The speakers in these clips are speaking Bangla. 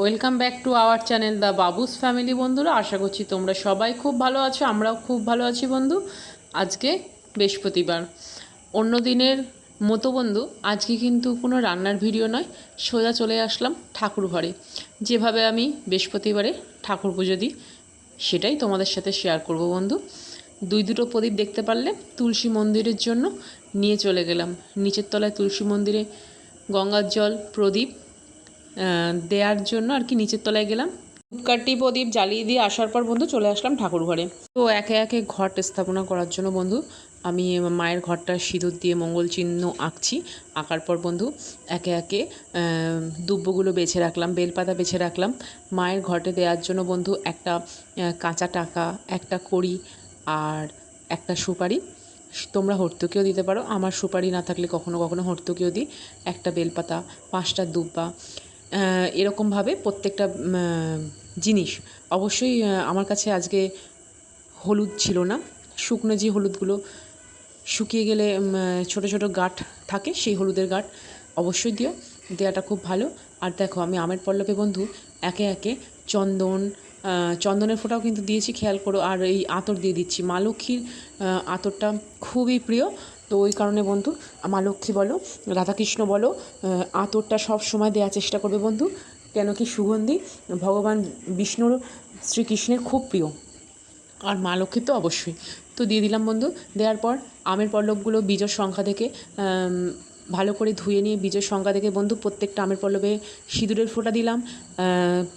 Welcome back to our channel the Babus family বন্ধুরা। আশা করছি তোমরা সবাই খুব ভালো আছো, আমরাও খুব ভালো আছি বন্ধু। আজকে বৃহস্পতিবার। অন্য দিনের মতো বন্ধু, আজকে কিন্তু কোনো রান্নার ভিডিও নয়, সোজা চলে আসলাম ঠাকুর ঘরে। যেভাবে আমি বৃহস্পতিবারে ঠাকুর পুজো দিই, সেটাই তোমাদের সাথে শেয়ার করব বন্ধু। দুই দুটো প্রদীপ দেখতে পারলে তুলসী মন্দিরের জন্য নিয়ে চলে গেলাম। নিচের তলায় তুলসী মন্দিরে গঙ্গার জল, প্রদীপ দেওয়ার জন্য আর কি নিচের তলায় গেলাম। ধূপকাঠি প্রদীপ জ্বালিয়ে দিয়ে আসার পর বন্ধু চলে আসলাম ঠাকুর ঘরে। তো একে একে ঘট স্থাপনা করার জন্য বন্ধু আমি মায়ের ঘরটা সিঁদুর দিয়ে মঙ্গল চিহ্ন আঁকছি। আঁকার পর বন্ধু একে একে আহ, দুব্বগুলো বেছে রাখলাম বেলপাতা বেছে রাখলাম। মায়ের ঘটে দেওয়ার জন্য বন্ধু একটা কাঁচা টাকা একটা কড়ি আর একটা সুপারি। তোমরা হর্তুকিও দিতে পারো। আমার সুপারি না থাকলে কখনো কখনো হর্তুকিও দিই। একটা বেলপাতা পাঁচটা দুব্বা এরকমভাবে প্রত্যেকটা জিনিস অবশ্যই আমার কাছে আজকে হলুদ ছিল না। শুকনো যে হলুদগুলো শুকিয়ে গেলে ছোটো ছোটো গাঁঠ থাকে, সেই হলুদের গাঁঠ অবশ্যই দিও। দেওয়াটা খুব ভালো। আর দেখো, আমি আমের পল্লবে বন্ধু, একে একে চন্দন চন্দনের ফোঁটাও কিন্তু দিয়েছি, খেয়াল করো। আর এই আতর দিয়ে দিচ্ছি। মা লক্ষ্মীর আতরটা খুবই প্রিয়। তো ওই কারণে বন্ধু মা লক্ষ্মী বলো, রাধাকৃষ্ণ বলো আতরটা সব সময় দেওয়ার চেষ্টা করবে বন্ধু। কেন কি সুগন্ধি? ভগবান বিষ্ণুর শ্রীকৃষ্ণের খুব প্রিয়। আর মা লক্ষ্মী তো অবশ্যই। তো দিয়ে দিলাম বন্ধু, দেওয়ার পর আমের পল্লবগুলো বীজের সংখ্যা থেকে ভালো করে ধুয়ে নিয়ে বীজের সংখ্যা থেকে বন্ধু, প্রত্যেকটা আমের পল্লবে সিঁদুরের ফোঁটা দিলাম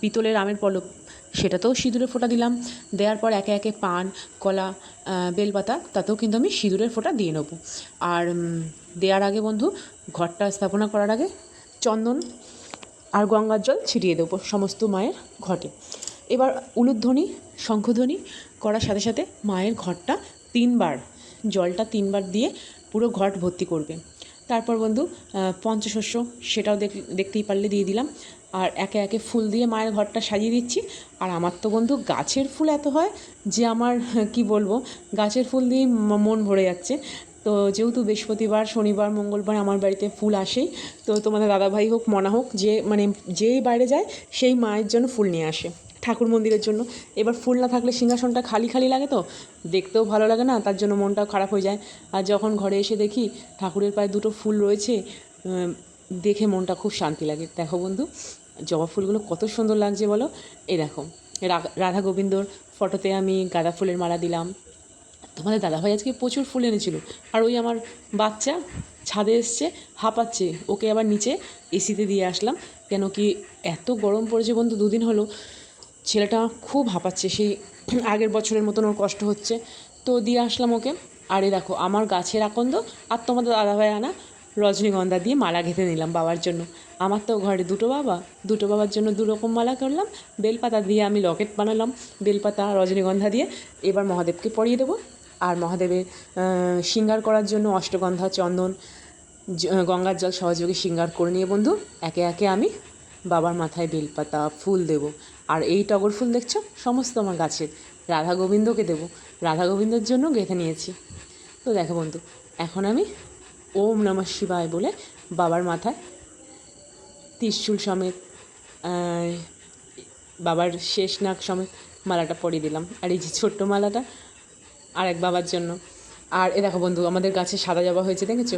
পিতলের আমের পল্লব সেটাতেও সিঁদুরের ফোঁটা দিলাম। দেওয়ার পর একে একে পান, কলা বেলপাতা, তাতেও কিন্তু আমি সিঁদুরের ফোঁটা দিয়ে নেব। আর দেওয়ার আগে বন্ধু, ঘরটা স্থাপনা করার আগে চন্দন আর গঙ্গার জল ছিটিয়ে দেবো সমস্ত মায়ের ঘটে। এবার উলুধ্বনি, শঙ্খধ্বনি করার সাথে সাথে মায়ের ঘরটা তিনবার, জলটা তিনবার দিয়ে পুরো ঘট ভর্তি করবে। তারপর বন্ধু পঞ্চশস্য, সেটাও দেখ- দেখতেই পারলে দিয়ে দিলাম। আর একে একে ফুল দিয়ে মায়ের ঘরটা সাজিয়ে দিচ্ছি। আর আমার তো বন্ধু গাছের ফুল এত হয় যে আমার, কি বলব, গাছের ফুল দিয়ে মন ভরে যাচ্ছে। তো যেহেতু বৃহস্পতিবার, শনিবার, মঙ্গলবার আমার বাড়িতে ফুল আসেই, তো তোমাদের দাদাভাই হোক, মনা হোক, যে মানে যেই বাইরে যায়, সেই মায়ের জন্য ফুল নিয়ে আসে ঠাকুর মন্দিরের জন্য। এবার ফুল না থাকলে সিংহাসনটা খালি খালি লাগে তো, দেখতেও ভালো লাগে না, তার জন্য মনটাও খারাপ হয়ে যায়। আর যখন ঘরে এসে দেখি ঠাকুরের পায়ে দুটো ফুল রয়েছে দেখে মনটা খুব শান্তি লাগে। দেখো বন্ধু, জবা ফুলগুলো কত সুন্দর লাগছে বলো। রা- রাধা গোবিন্দর ফটোতে আমি গাঁদা ফুলের মালা দিলাম। তোমাদের দাদাভাই আজকে প্রচুর ফুল এনেছিল। আর ওই আমার বাচ্চা ছাদে এসছে, হাঁপাচ্ছে। ওকে আবার নিচে এসিতে দিয়ে আসলাম। কেন কি এত গরম পড়েছে বন্ধু, দুদিন হলো। ছেলেটা খুব হাঁপাচ্ছে, সেই আগের বছরের মতন ওর কষ্ট হচ্ছে। তো দিয়ে আসলাম ওকে। আর দেখো, আমার গাছের আকন্দ আর তোমাদের দাদাভাই আনা রজনীগন্ধা দিয়ে মালা গেঁথে নিলাম বাবার জন্য। আমার তো ঘরে দুটো বাবা, দুটো বাবার জন্য দু রকম মালা করলাম। বেলপাতা দিয়ে আমি লকেট বানালাম। বেলপাতা, রজনীগন্ধা দিয়ে এবার মহাদেবকে পরিয়ে দেবো। আর মহাদেবের শৃঙ্গার করার জন্য অষ্টগন্ধা, চন্দন গঙ্গার জল সহযোগে শৃঙ্গার করে নিয়ে বন্ধু, একে একে আমি বাবার মাথায় বেলপাতা, ফুল দেব। আর এই টগর ফুল দেখছ? সমস্ত আমার গাছের। রাধা গোবিন্দকে দেবো। রাধা গোবিন্দর জন্য গেঁথে নিয়েছি। তো দেখো বন্ধু, এখন আমি ওম নমঃ শিবায় বলে বাবার মাথায় ত্রিশূল সমেত বাবার শেষ নাক সমেত মালাটা পরিয়ে দিলাম। আর এই যে ছোট্ট মালাটা আর এক বাবার জন্য। আর এ দেখো বন্ধু, আমাদের গাছে সাদা জবা হয়েছে, দেখেছ?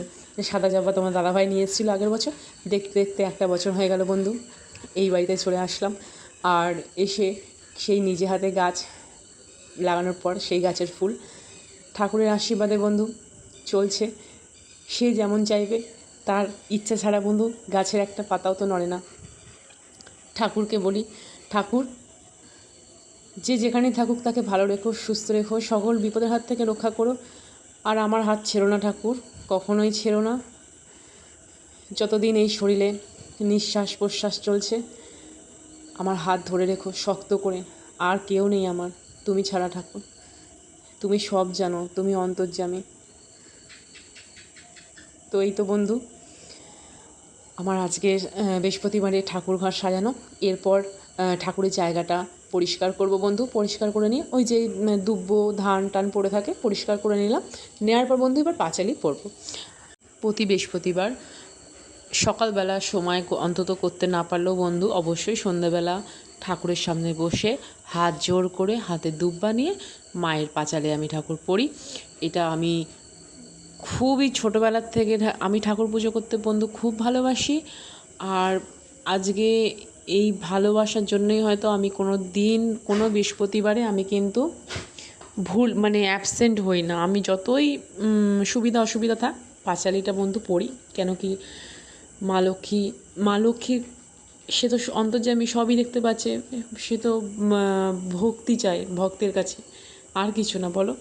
সাদা জবা তোমার দাদাভাই নিয়ে এসেছিল আগের বছর। দেখতে দেখতে একটা বছর হয়ে গেল বন্ধু, এই বাড়িতে চলে আসলাম। আর এসে সেই নিজে হাতে গাছ লাগানোর পর সেই গাছের ফুল। ঠাকুরের আশীর্বাদে বন্ধু চলছে। সে যেমন চাইবে, তার ইচ্ছা ছাড়া বন্ধু গাছের একটা পাতাও তো নড়ে না। ঠাকুরকে বলি, ঠাকুর, যে যেখানেই থাকুক তাকে ভালো রেখো, সুস্থ রেখো, সকল বিপদের হাত থেকে রক্ষা করো। আর আমার হাত ছেড়ো না ঠাকুর, কখনোই ছেড়ো না। যতদিন এই শরীরে নিঃশ্বাস প্রশ্বাস চলছে, আমার হাত ধরে রেখো, শক্ত করে। আর কেউ নেই আমার, তুমি ছাড়া ঠাকুর। তুমি সব জানো, তুমি অন্তর্যামী। তো এই তো বন্ধু, আমার আজকে বৃহস্পতিবারে ঠাকুর ঘর সাজানো। এরপর ঠাকুরের জায়গাটা পরিষ্কার করব বন্ধু, পরিষ্কার করে নিয়ে ওই যে দুব্বো, ধান টান পড়ে থাকে, পরিষ্কার করে নিলাম। নেওয়ার পর বন্ধু এবার পাঁচালি পরবো। প্রতি বৃহস্পতিবার সকালবেলা সময় অন্তত করতে না পারলেও বন্ধু অবশ্যই সন্ধেবেলা ঠাকুরের সামনে বসে হাত জোর করে হাতে দুব বানিয়ে মায়ের পাঁচালে আমি ঠাকুর পড়ি এটা আমি খুবই ছোটোবেলার থেকে আমি ঠাকুর পুজো করতে বন্ধু খুব ভালোবাসি। আর আজকে এই ভালোবাসার জন্যই হয়তো আমি কোনো দিন, কোনো বৃহস্পতিবারে আমি কিন্তু ভুল মানে অ্যাবসেন্ট হই না। আমি যতই সুবিধা অসুবিধা থাক, পাঁচালিটা বন্ধু পড়ি, কেন কি মা লক্ষ্মী, মা লক্ষ্মীর সে তো অন্তর্যামী সবই দেখতে পাচ্ছে, সে তো ভক্তি চায়, ভক্তের কাছে। আর কিছু না, বলো?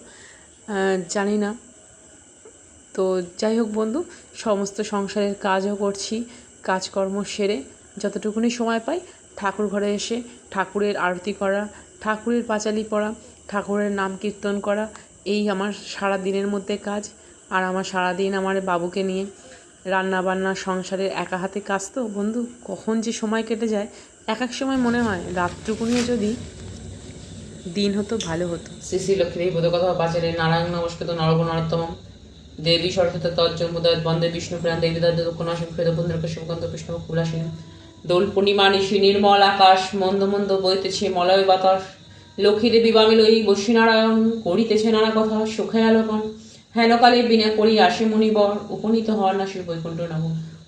জানি না। তো যাই হোক বন্ধু, সমস্ত সংসারের কাজও করছি, কাজকর্ম সেরে যতটুকুনি সময় পাই ঠাকুর ঘরে এসে ঠাকুরের আরতি করা, ঠাকুরের পাঁচালি পড়া, ঠাকুরের নাম কীর্তন করা, এই আমার সারা দিনের মধ্যে কাজ। আর আমার সারা দিন আমার বাবুকে নিয়ে রান্না বান্না সংসারের একা হাতে কাজ তো বন্ধু, কখন যে সময় কেটে যায়, এক এক সময় মনে হয় রাতটুকুনিও যদি দিন হতো, ভালো হতো। শ্রী শ্রী লক্ষ্মী দেবী বোধকথা পাচারে নারায়ণ নমস্কৃত নরগুণ নরোত্তম দেবী, সরস্বতী তজ্জম বন্দে বিষ্ণু, প্রাণ দেবী দাদ কৃত পুন্দ্রক শিবকান্ত কৃষ্ণ কুলাসীন দোল পূর্ণিমা, নিশি, নির্মল আকাশ, মন্দ মন্দ বইতেছে মলয় বাতাস। লক্ষ্মী দেবী বামিলই, বসীনারায়ণ, করিতেছে নানা কথা, সুখে আলোকন। হেন হেনকালে বিনা করি আসে মুনিবর, উপনীত হন না শিব বৈকুণ্ঠ নব।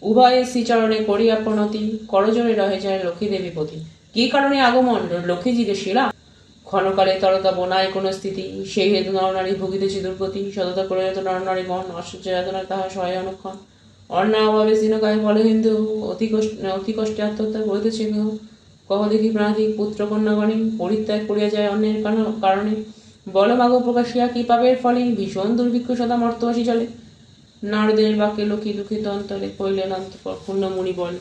উভয়ে শ্রীচরণে করিয়া প্রণতি করজনে রহে যায় লক্ষ্মী দেবী পতি। কি কারণে আগমন? লক্ষ্মীজিকে শিলা? ক্ষণকালে তরতা বনায় কোন স্থিতি, সেই হেতু নরনারী ভুগিতেছে দুর্গতি সততা করে নরনারী গণ, আশ্চর্য যাতনা তাহা সহায় অনুক্ষণ। অন্য অভাবে সিনকায় বলে হিন্দু অতি অতি কষ্টে আত্মহত্যা করিতেছে কেহ? কহ দেখি প্রাণী পুত্র কন্যাগণে, পরিত্যাগ করিয়া যায় অন্যের কারণ- কারণে। বল মাগ প্রকাশিয়া কি পাবের ফলে? ভীষণ দুর্ভিক্ষ সদা মর্তবাসী চলে। নারদের বাক্যে লক্ষ্মী দুঃখিত অন্তরে কইলেন অন্তপর পূর্ণ মুনি বল।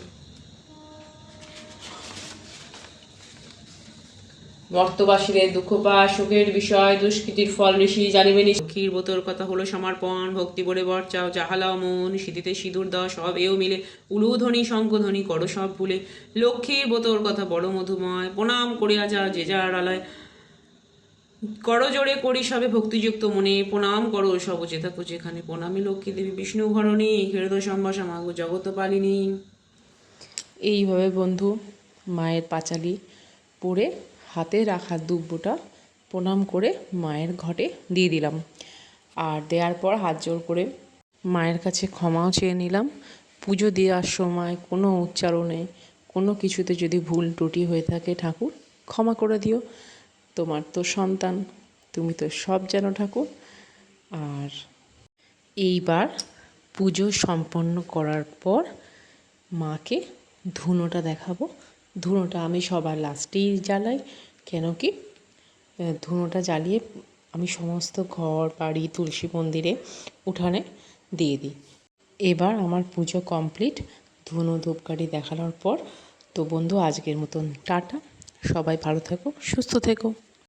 মর্তবাসীদের দুঃখ পা সুখের বিষয় দুষ্কৃতির ফল ঋষি জানিবেন লক্ষ্মীর বোতর কথা হলো সমর্পণ ভক্তি বলে বর চাও জাহালাও মন শীতিতে সিঁদুর দাও সব এও মিলে। উলুধ্বনি শঙ্খধ্বনি করো সব ভুলে। লক্ষ্মীর বোতর কথা বড় মধুময় প্রণাম করিয়া যাও যে যার আলয়। করো জোরে করি সবে ভক্তিযুক্ত মনে প্রণাম করো সব যে থাকো যেখানে প্রণামী। লক্ষ্মী দেবী বিষ্ণু ঘরণী হৃদয় সম্ভাষা মাগো জগত পালিনী। এইভাবে বন্ধু মায়ের পাঁচালি পরে হাতে রাখা দুব্বটা প্রণাম করে মায়ের ঘটে দিয়ে দিলাম। আর দেওয়ার পর হাত জোর করে মায়ের কাছে ক্ষমাও চেয়ে নিলাম। পুজো দেওয়ার সময় কোনো উচ্চারণে, কোনো কিছুতে যদি ভুল ত্রুটি হয়ে থাকে ঠাকুর, ক্ষমা করে দিও। তোমার তো সন্তান, তুমি তো সব জানো ঠাকুর। আর এইবার পুজো সম্পন্ন করার পর মাকে ধুনোটা দেখাবো। ধুনোটা আমি সবার লাস্টেই জ্বালাই। কেন কি ধুনোটা জ্বালিয়ে আমি সমস্ত ঘর, বাড়ি, তুলসী মন্দিরে উঠানে দিয়ে দিই। এবার আমার পুজো কমপ্লিট ধুনো ধূপকাঠি দেখানোর পর। তো বন্ধু, আজকের মতন টাটা। সবাই ভালো থেকো, সুস্থ থেকো।